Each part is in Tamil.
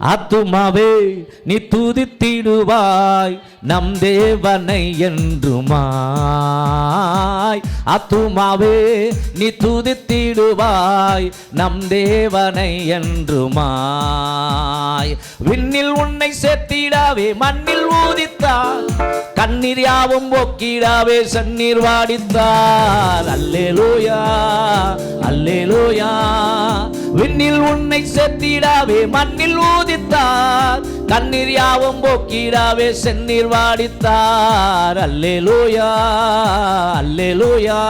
ஆத்துமாவே நீ துதித்திடுவாய் நம் தேவனை என்றுமாய். ஆத்துமாவே நீ துதித்திடுவாய் நம் தேவனை என்றுமாய். விண்ணில் உன்னை சேர்த்திடாவே மண்ணில் ஊதித்தார். கண்ணீர் யாவும் போக்கிடாவே சன்னீர் வாடித்தார். அல்லேலூயா அல்லேலூயா. விண்ணில் உன்னை சேர்த்திடாவே மண்ணில் ஊதித்தார். தண்ணீர் யாவும் போக்கிடாவே செந்நீர் வாடித்தார். அல்லே லூயா அல்லே லூயா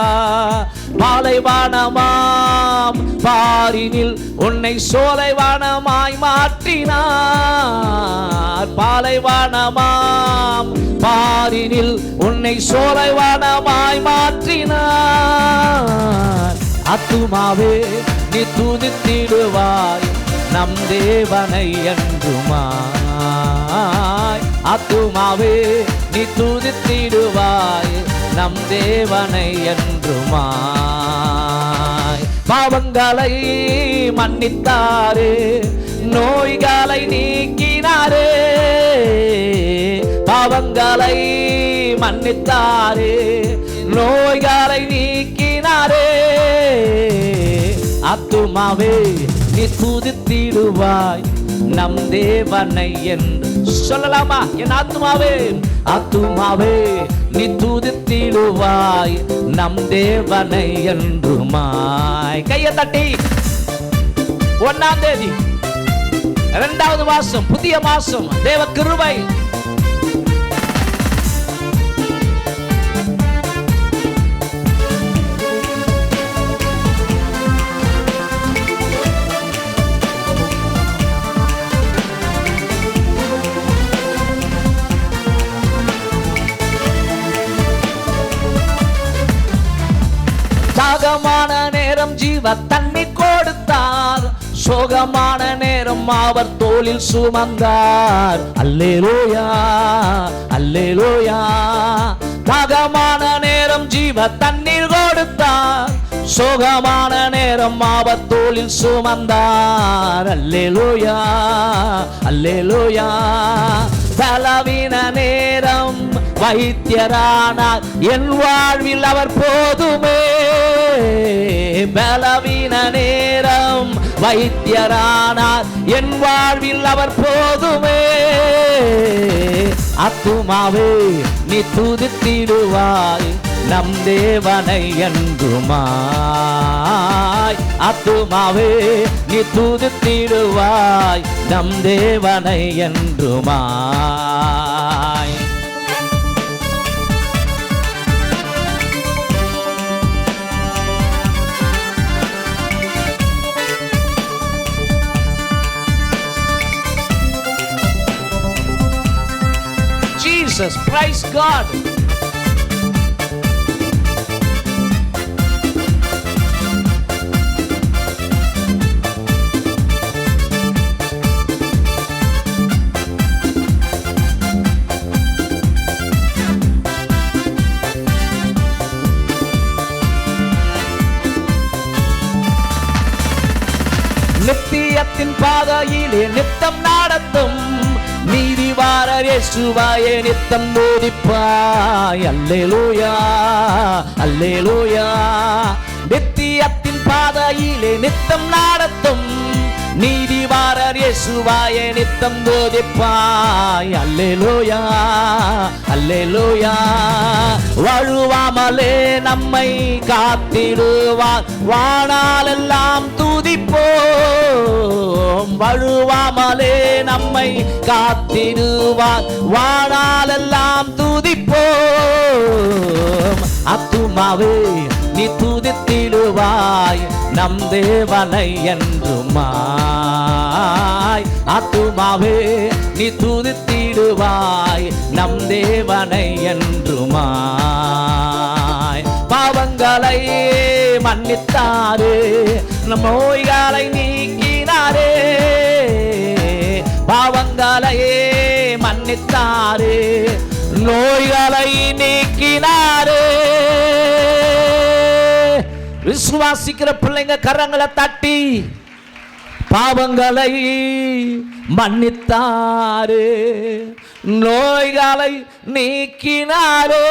பாலைவானமாம் பாரினில் உன்னை சோலைவானமாய் மாற்றினார். பாலைவானமாம் பாரினில் உன்னை சோலைவானமாய் மாற்றினார். அத்துமாவே நீ துதித்திடுவாய். நம் தேவனை என்றுமாய் அத்துமாவே நீ துதித்திடுவாய். நம் தேவனை என்றுமாய் பாவங்களை மன்னித்தாரே நோய்களை நீக்கினாரே. பாவங்களை மன்னித்தாரே நோய்களை நீக்கி ஆத்துமாவே நீ துதித்திடுவாய் நம் தேவனை என்று சொல்லலாமா? என் ஆத்துமாவே ஆத்துமாவே நீ துதித்திடுவாய் நம் தேவனை என்றுமாய். கையை தட்டி. ஒன்னாம் தேதி இரண்டாவது மாசம் புதிய மாசம் தேவ கிருபை. தாகமான நேரம் ஜீவ தண்ணி கொடுத்தார். சோகமான நேரம் அவர் தோளில் சுமந்தார். அல்லே லோயா அல்லே லோயா தாகமான நேரம் ஜீவ தண்ணீர் கொடுத்தார். சோகமான நேரம் அவர் தோளில் சுமந்தார். அல்லே லோயா அல்லே லோயா பலவீன நேரம் வைத்தியரானார். என் வாழ்வில் அவர் போதுமே. பலவீன நேரம் வைத்தியரானார். என் வாழ்வில் அவர் போதுமே. அத்துமாவே நீ துதித்திடுவாய். நம் தேவனை என்றுமாய் அத்துமாவே நீ துதித்திடுவாய். நம் தேவனை என்றுமாய் Jesus, praise God. நித்தியத்தின் பாதையிலே நித்தம் நடத்தும் நீதிவாரர் இயேசுவாயே நித்தம் போதிப்பாய். அல்லேலூயா அல்லேலூயா. நித்தியத்தின் பாதையிலே நித்தம் நடத்தும். நீதிவாரர் இயேசுவாயே நித்தம் போதிப்பாய். அல்லேலூயா அல்லேலூயா. வழுவாமலே நம்மை காத்திடுவார். வாணாலெல்லாம் துதிப்போ வழுவாமலே நம்மை காத்திடுவார். வாழாலெல்லாம் துதிப்போம். அத்துமாவே நீ துதித்திடுவாய். நம் தேவனை என்றுமாய். அத்துமாவே நீ துதித்திடுவாய். நம் தேவனை என்றுமாய். பாவங்களை மன்னித்தாரே. நம் நோய்களை நீக்க பாவங்களை மன்னித்தாரு. நோய்களை நீக்கினாரு. விசுவாசிக்கிற பிள்ளைங்க கரங்களை தட்டி பாவங்களை மன்னித்தாரு. நோய்களை நீக்கினாரே.